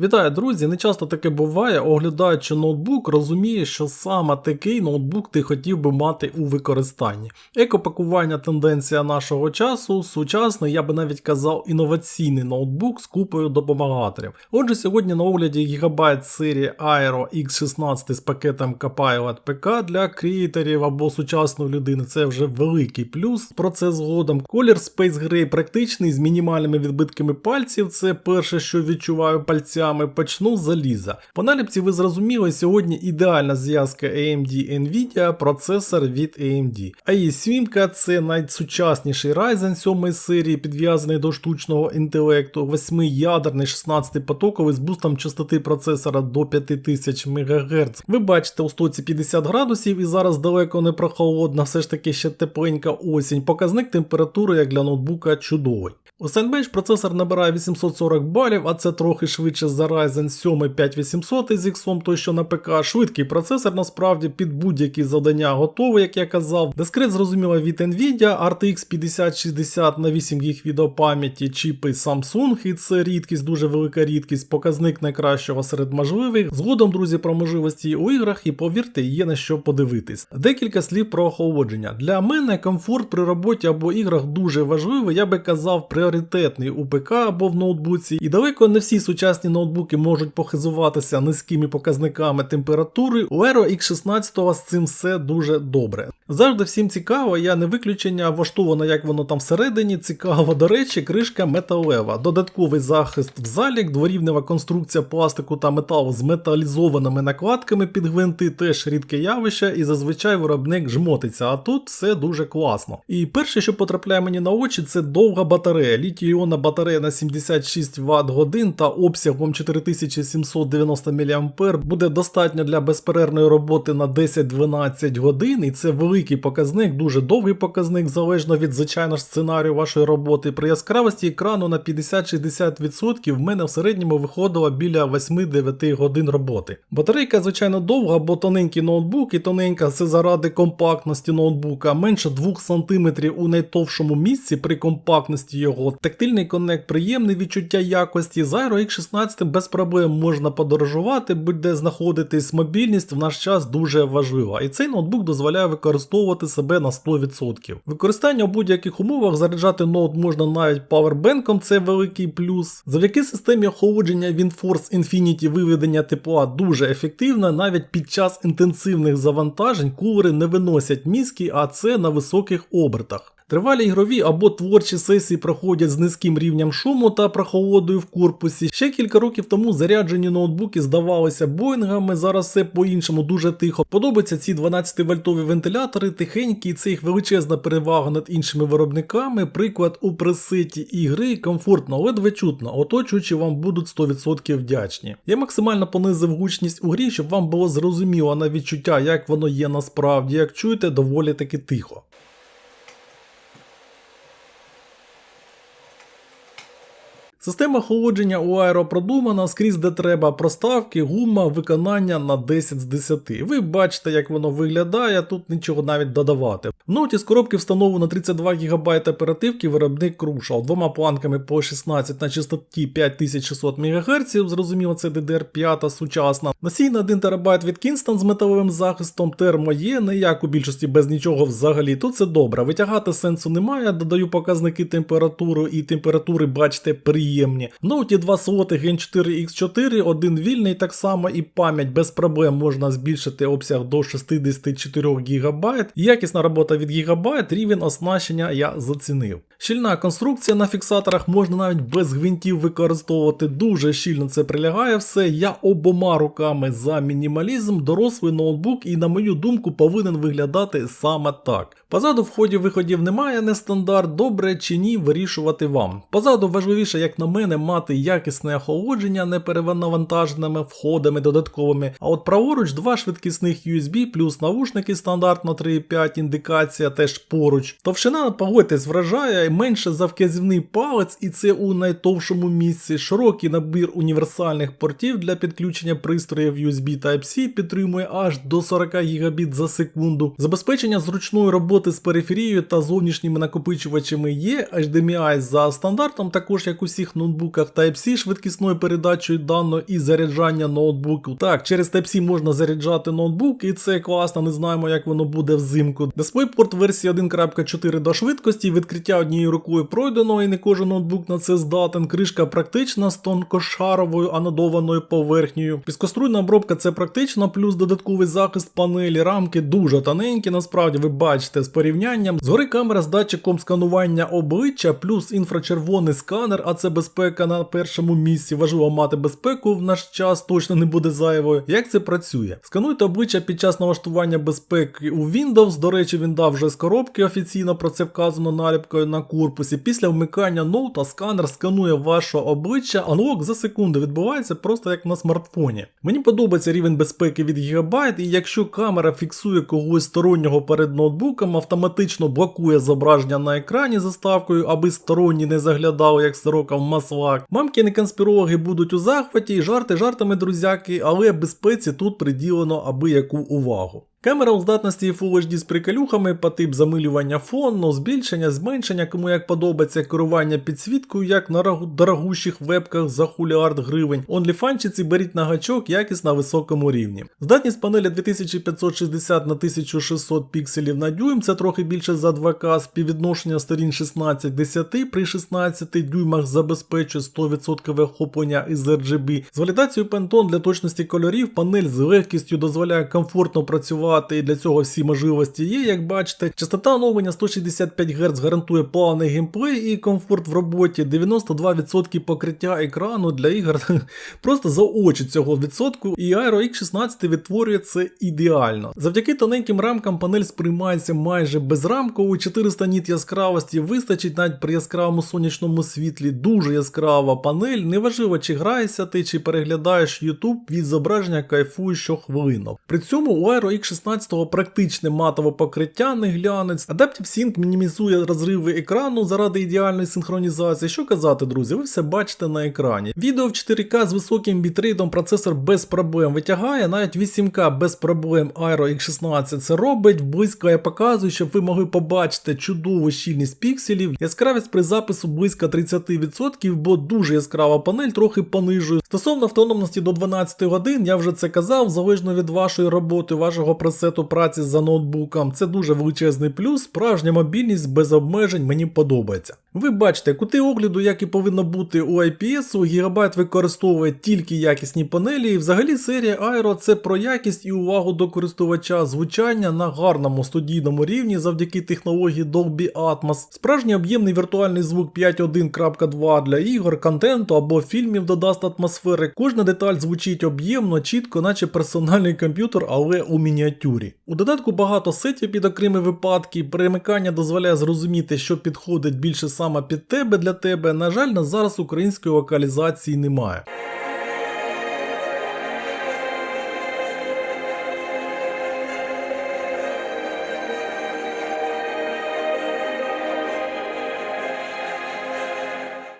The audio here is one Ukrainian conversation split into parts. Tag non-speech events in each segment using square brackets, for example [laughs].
Вітаю, друзі! Не часто таке буває, оглядаючи ноутбук, розумієш, що саме такий ноутбук ти хотів би мати у використанні. Екопакування тенденція нашого часу, сучасний, я би навіть казав, інноваційний ноутбук з купою допомагаторів. Отже, сьогодні на огляді Gigabyte серії Aero X16 з пакетом Copilot PK для креаторів або сучасної людини. Це вже великий плюс. Про це згодом. Колір Space Gray практичний з мінімальними відбитками пальців. Це перше, що відчуваю пальцями. Почну з заліза. По наліпці ви зрозуміли, сьогодні ідеальна зв'язка AMD Nvidia, процесор від AMD. А її свімка це найсучасніший Ryzen 7 серії, підв'язаний до штучного інтелекту, 8-ядерний 16-потоковий з бустом частоти процесора до 5000 МГц. Ви бачите у стоці 50 градусів і зараз далеко не прохолодна, все ж таки ще тепленька осінь. Показник температури як для ноутбука чудовий. У Sandbench процесор набирає 840 балів, а це трохи швидше за Ryzen 7 5800 із X, той що на ПК. Швидкий процесор насправді під будь-які завдання готовий, як я казав. Дискрет зрозуміло від Nvidia, RTX 5060 на 8 ГБ відеопам'яті, чіпи Samsung, і це рідкість, дуже велика рідкість, показник найкращого серед можливих. Згодом, друзі, про можливості у іграх, і повірте, є на що подивитись. Декілька слів про охолодження. Для мене комфорт при роботі або іграх дуже важливий, я би казав, пріоритетний у ПК або в ноутбуці. І далеко не всі сучасні ноутбуки можуть похизуватися низькими показниками температури. У Aero X16 з цим все дуже добре. Завжди всім цікаво, я не виключення, влаштовано, як воно там всередині. Цікаво, до речі, кришка металева, додатковий захист в залік, дворівнева конструкція пластику та металу з металізованими накладками під гвинти, теж рідке явище, і зазвичай виробник жмотиться. А тут все дуже класно. І перше, що потрапляє мені на очі, це довга батарея. Літій-іонна батарея на 76 Вт годин та обсягом 4790 мА буде достатньо для безперервної роботи на 10-12 годин, і це великий показник, дуже довгий показник, залежно від звичайно сценарію вашої роботи. При яскравості екрану на 50-60% в мене в середньому виходило біля 8-9 годин роботи. Батарейка, звичайно, довга, бо тоненький ноутбук і тоненька це заради компактності ноутбука, менше 2 см у найтовшому місці при компактності його. Тактильний коннект приємний відчуття якості. З Aero X16 без проблем можна подорожувати, будь-де знаходитись. Мобільність в наш час дуже важлива. І цей ноутбук дозволяє використовувати себе на 100%. Використання у будь-яких умовах заряджати ноут можна навіть павербенком, це великий плюс. Завдяки системі охолодження WinForce Infinity виведення тепла дуже ефективне, навіть під час інтенсивних завантажень кулери не виносять мізки, а це на високих обертах. Тривалі ігрові або творчі сесії проходять з низьким рівнем шуму та прохолодою в корпусі. Ще кілька років тому заряджені ноутбуки здавалися боїнгами, зараз все по-іншому дуже тихо. Подобаються ці 12-вольтові вентилятори, тихенькі, і це їх величезна перевага над іншими виробниками. Приклад у пресеті ігри комфортно, ледве чутно, оточуючи вам будуть 100% вдячні. Я максимально понизив гучність у грі, щоб вам було зрозуміло на відчуття, як воно є насправді, як чуєте, доволі таки тихо. Система охолодження у Aero продумана, скрізь де треба проставки, гума, виконання на 10 з 10. Ви бачите, як воно виглядає, тут нічого навіть додавати. В ноуті з коробки встановлено 32 ГБ оперативки виробник Crucial, двома планками по 16 на частоті 5600 МГц, зрозуміло, це DDR5 сучасна. Носій на 1 ТБ від Kingston з металевим захистом, термо є, не як у більшості без нічого взагалі. Тут це добре. Витягати сенсу немає, додаю показники температури і температури, бачите, приємні приємні. Ноуті два слоти Gen 4 X4, один вільний так само і пам'ять без проблем можна збільшити обсяг до 64 ГБ. Якісна робота від ГБ, рівень оснащення я зацінив. Щільна конструкція на фіксаторах можна навіть без гвинтів використовувати, дуже щільно це прилягає все. Я обома руками за мінімалізм, дорослий ноутбук і, на мою думку, повинен виглядати саме так. Позаду входів виходів немає, не стандарт, добре чи ні, вирішувати вам. Позаду важливіше, як на мене, мати якісне охолодження не перевантаженими входами додатковими. А от праворуч два швидкісних USB плюс навушники стандартно 3.5 індикація теж поруч. Товщина, погодьтесь, вражає вміщає менше за вказівний палець, і це у найтовшому місці. Широкий набір універсальних портів для підключення пристроїв USB Type-C підтримує аж до 40 Гбіт за секунду. Забезпечення зручної роботи з периферією та зовнішніми накопичувачами є HDMI за стандартом, також як у всіх ноутбуках Type-C швидкісною передачею даного і заряджання ноутбуку. Так, через Type-C можна заряджати ноутбук, і це класно, не знаємо, як воно буде взимку. DisplayPort версії 1.4 до швидкості, відкриття однією рукою пройдено, і не кожен ноутбук на це здатен. Кришка практична з тонкошаровою анодованою поверхнею. Піскоструйна обробка це практично, плюс додатковий захист панелі, рамки дуже тоненькі, насправді ви бачите з порівнянням. Згори камера з датчиком сканування обличчя, плюс інфрачервоний сканер, а це безпека на першому місці. Важливо мати безпеку в наш час, точно не буде зайвою. Як це працює? Скануйте обличчя під час налаштування безпеки у Windows. До речі, він дав вже з коробки офіційно про це вказано наліпкою на корпусі. Після вмикання ноута сканер сканує ваше обличчя, аналог за секунду відбувається просто як на смартфоні. Мені подобається рівень безпеки від Gigabyte, і якщо камера фіксує когось стороннього перед ноутбуком, автоматично блокує зображення на екрані заставкою, аби сторонні не заглядали, як сорока в маслак. Мамкіни конспірологи будуть у захваті, і жарти жартами, друзяки, але безпеці тут приділено аби яку увагу. Камера у здатності Full HD з приколюхами по тип замилювання фону, збільшення, зменшення, кому як подобається керування підсвіткою, як на дорогущих вебках за хуліард гривень. Онліфанчиці беріть на гачок, якість на високому рівні. Здатність панелі 2560 на 1600 пікселів на дюйм, це трохи більше за 2К, співвідношення сторін 16-10 при 16 дюймах забезпечує 100% охоплення із RGB. З валідацією Pantone для точності кольорів панель з легкістю дозволяє комфортно працювати і для цього всі можливості є, як бачите. Частота оновлення 165 Гц гарантує плавний геймплей і комфорт в роботі, 92% покриття екрану для ігор [laughs] просто за очі цього відсотку, і Aero X16 відтворює це ідеально. Завдяки тоненьким рамкам панель сприймається майже безрамково, 400 ніт яскравості вистачить навіть при яскравому сонячному світлі. Дуже яскрава панель, неважливо чи граєшся ти, чи переглядаєш YouTube, від зображення кайфуєш щохвилину. При цьому у Aero X16 практичне матове покриття, не глянець. Adaptive Sync мінімізує розриви екрану заради ідеальної синхронізації. Що казати, друзі, ви все бачите на екрані. Відео в 4К з високим бітрейтом процесор без проблем витягає, навіть 8К без проблем Aero X16 це робить. Близько я показую, щоб ви могли побачити чудову щільність пікселів. Яскравість при запису близько 30%, бо дуже яскрава панель трохи понижує. Стосовно автономності до 12 годин, я вже це казав, залежно від вашої роботи, вашого пресету праці за ноутбуком. Це дуже величезний плюс. Справжня мобільність без обмежень мені подобається. Ви бачите, кути огляду, як і повинно бути у IPS, у Gigabyte використовує тільки якісні панелі, і взагалі серія Aero це про якість і увагу до користувача звучання на гарному студійному рівні завдяки технології Dolby Atmos. Справжній об'ємний віртуальний звук 5.1.2 для ігор, контенту або фільмів додасть атмосфери. Кожна деталь звучить об'ємно, чітко, наче персональний комп'ютер, але у мініатюрі. У додатку багато сетів під окремі випадки. Перемикання дозволяє зрозуміти, що підходить більше саме під тебе для тебе. На жаль, на зараз української локалізації немає.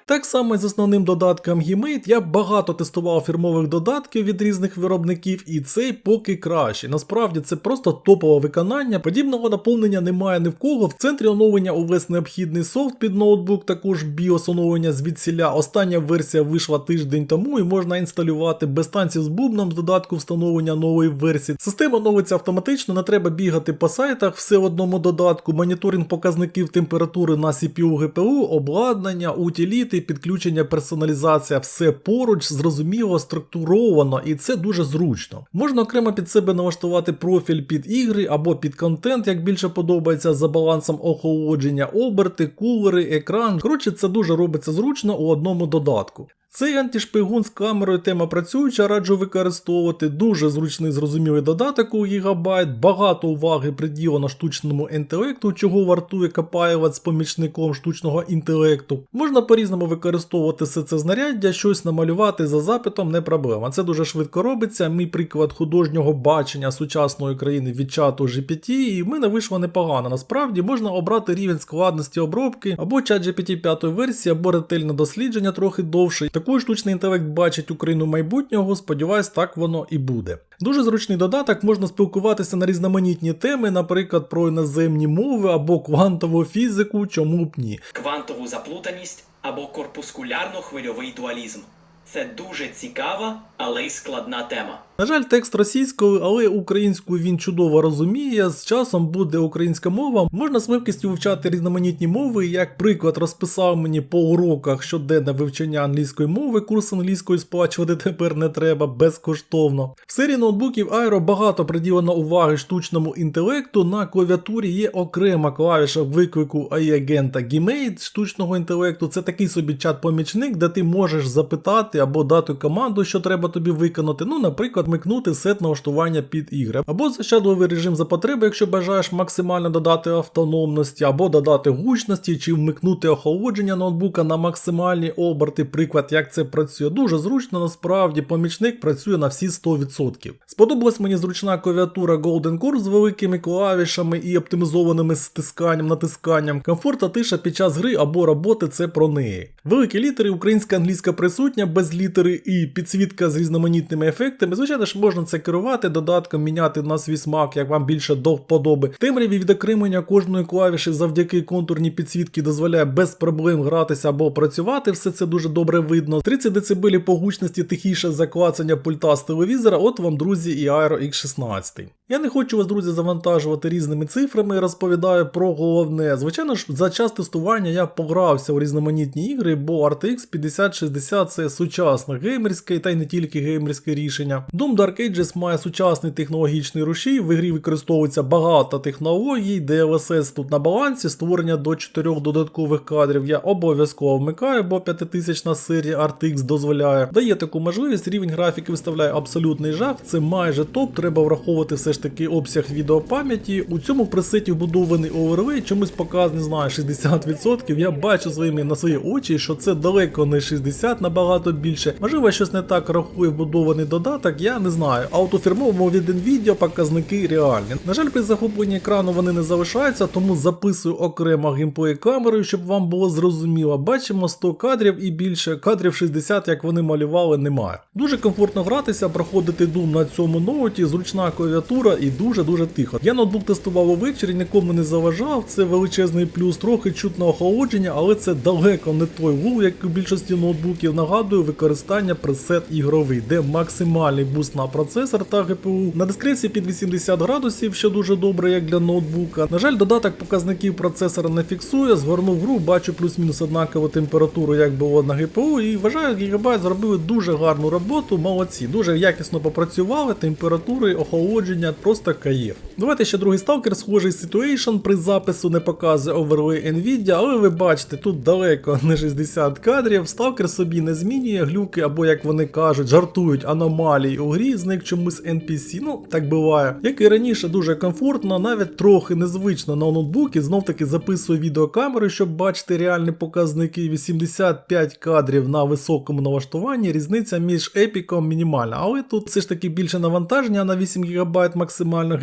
Так само з основним додатком Gmate я багато тестував фірмових додатків від різних виробників, і цей поки кращий. Насправді це просто топове виконання. Подібного наповнення немає ні в кого. В центрі оновлення увесь необхідний софт під ноутбук, також BIOS оновлення звідсіля. Остання версія вийшла тиждень тому і можна інсталювати без танців з бубном з додатку встановлення нової версії. Система оновиться автоматично, не треба бігати по сайтах, все в одному додатку, моніторинг показників температури на CPU, GPU, обладнання, утиліти, підключення, персоналізація, все поруч, зрозуміло, структуровано, і це дуже зручно. Можна окремо під себе налаштувати профіль під ігри або під контент, як більше подобається, за балансом охолодження, оберти, кулери, екран. Коротше, це дуже робиться зручно у одному додатку. Цей антишпигун з камерою тема працююча, раджу використовувати. Дуже зручний зрозумілий додаток у гігабайт, багато уваги приділено штучному інтелекту, чого вартує Копаєва з помічником штучного інтелекту. Можна по-різному використовувати все це знаряддя, щось намалювати за запитом не проблема. Це дуже швидко робиться. Мій приклад художнього бачення сучасної країни від чату GPT, і в мене вийшло непогано. Насправді можна обрати рівень складності обробки або чат GPT 5 версії, або ретельне дослідження трохи довше. Також штучний інтелект бачить Україну майбутнього, сподіваюсь, так воно і буде. Дуже зручний додаток, можна спілкуватися на різноманітні теми, наприклад, про іноземні мови або квантову фізику, чому б ні. квантову заплутаність або корпускулярно-хвильовий дуалізм. Це дуже цікава, але й складна тема. На жаль, текст російською, але українською він чудово розуміє. З часом буде українська мова. Можна з легкістю вивчати різноманітні мови. Як приклад розписав мені по уроках щоденне вивчення англійської мови, курс англійської сплачувати тепер не треба безкоштовно. В серії ноутбуків Aero багато приділено уваги штучному інтелекту. На клавіатурі є окрема клавіша виклику AI-агента Gmate штучного інтелекту. Це такий собі чат-помічник, де ти можеш запитати або дати команду, що треба тобі виконати. Ну, наприклад, вмикнути сет налаштування під ігри, або зашадловий режим за потреби, якщо бажаєш максимально додати автономності, або додати гучності, чи вмикнути охолодження ноутбука на максимальні оберти. Приклад, як це працює. Дуже зручно, насправді помічник працює на всі 100%. Сподобалась мені зручна клавіатура Golden Core з великими клавішами і оптимізованими стисканням, натисканням. Комфорт та тиша під час гри або роботи це про неї. Великі літери, українська англійська присутня без літери і підсвітка з різноманітними ефектами. Звичайно ж, можна це керувати додатком, міняти на свій смак, як вам більше до вподоби. Темряві відокремлення кожної клавіші завдяки контурній підсвітці дозволяє без проблем гратися або працювати. Все це дуже добре видно. 30 дБ по гучності тихіше за клацання пульта з телевізора. От вам, друзі, і Aero X16. Я не хочу вас, друзі, завантажувати різними цифрами, розповідаю про головне. Звичайно ж, за час тестування я погрався у різноманітні ігри, бо RTX 5060 це сучасне геймерське та й не тільки геймерське рішення. Doom Dark Ages має сучасний технологічний рушій, в ігрі використовується багато технологій, DLSS тут на балансі, створення до 4 додаткових кадрів я обов'язково вмикаю, бо 5000 серія RTX дозволяє. Дає таку можливість, рівень графіки виставляє абсолютний жах, це майже топ, треба враховувати все ж таки обсяг відеопам'яті. У цьому пресеті вбудований оверлей, чомусь показ, не знаю, 60%. Я бачу своїми на свої очі, що це далеко не 60, набагато більше. Можливо, щось не так рахує вбудований додаток, я не знаю. А от у фірмовому від Nvidia показники реальні. На жаль, при захопленні екрану вони не залишаються, тому записую окремо геймплей камерою, щоб вам було зрозуміло. Бачимо 100 кадрів і більше кадрів 60, як вони малювали, немає. Дуже комфортно гратися, проходити Doom на цьому ноуті, зручна клавіатура і дуже-дуже тихо. Я ноутбук тестував увечері, нікому не заважав. Це величезний плюс, трохи чутно охолодження, але це далеко не той гул, як у більшості ноутбуків. Нагадую, використання пресет ігровий, де максимальний буст на процесор та GPU. На дискреції під 80 градусів, що дуже добре, як для ноутбука. На жаль, додаток показників процесора не фіксує. Згорнув гру, бачу плюс-мінус однакову температуру, як було на GPU, і вважаю, Gigabyte зробили дуже гарну роботу. Молодці, дуже якісно попрацювали, температури, охолодження, просто каєв. Давайте ще другий сталкер, схожий Situation при запису не показує оверлей Nvidia, але ви бачите, тут далеко не 60 кадрів. Сталкер собі не змінює глюки, або як вони кажуть, жартують аномалії у грі, з чомусь NPC. Ну так буває. Як і раніше, дуже комфортно, навіть трохи незвично на ноутбуці. Знов таки записую відеокамеру, щоб бачити реальні показники. 85 кадрів на високому налаштуванні. Різниця між епіком мінімальна. Але тут все ж таки більше навантаження на 8 ГБ максимально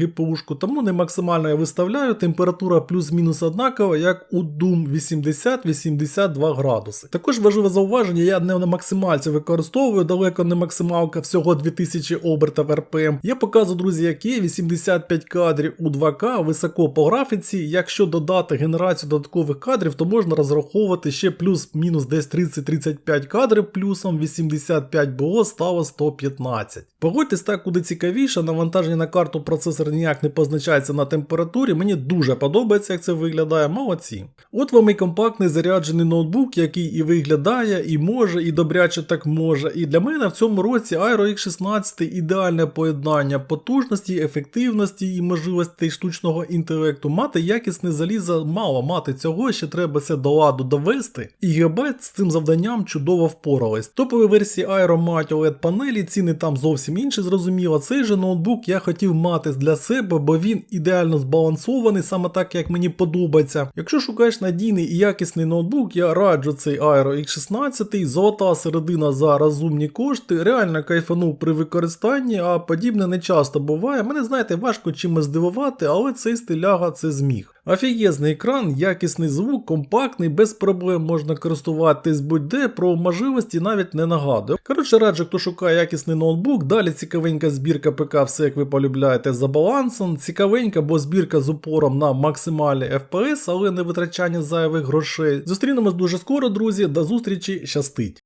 GPU-шку, тому не максимально я виставляю. Температура плюс-мінус однакова, як у Doom 80-82 градуси. Також важливе зауваження, я не на максимальці використовую, далеко не максималка, всього 2000 обертів RPM. Я показую, друзі, як є 85 кадрів у 2К, високо по графіці. Якщо додати генерацію додаткових кадрів, то можна розраховувати ще плюс-мінус десь 30-35 кадрів, плюсом 85 було, стало 115. Погодьтесь так куди цікавіше, навантаження на карту процесор ніяк не позначається на температурі. Мені дуже подобається, як це виглядає. Молодці. От вам і компактний заряджений ноутбук, який і виглядає, і може, і добряче так може. І для мене в цьому році Aero X16 ідеальне поєднання потужності, ефективності і можливостей штучного інтелекту. Мати якісне залізо мало, мати цього ще треба це до ладу довести. І Гігабайт з цим завданням чудово впорались. Топові версії Aero мають OLED панелі, ціни там зовсім інші, зрозуміло. Цей же ноутбук я хотів мати для себе, бо він ідеально збалансований, саме так як мені подобається. Якщо шукаєш надійний і якісний ноутбук, я раджу цей Aero X16, золота середина за розумні кошти, реально кайфанув при використанні, а подібне не часто буває. Мене знаєте, важко чимось здивувати, але цей стиляга це зміг. Офігезний екран, якісний звук, компактний, без проблем можна користуватись будь-де, про можливості навіть не нагадую. Коротше, раджу, хто шукає якісний ноутбук, далі цікавенька збірка ПК, все як ви полюбляєте за балансом. Цікавенька, бо збірка з упором на максимальний FPS, але не витрачання зайвих грошей. Зустрінемось дуже скоро, друзі. До зустрічі, щастить!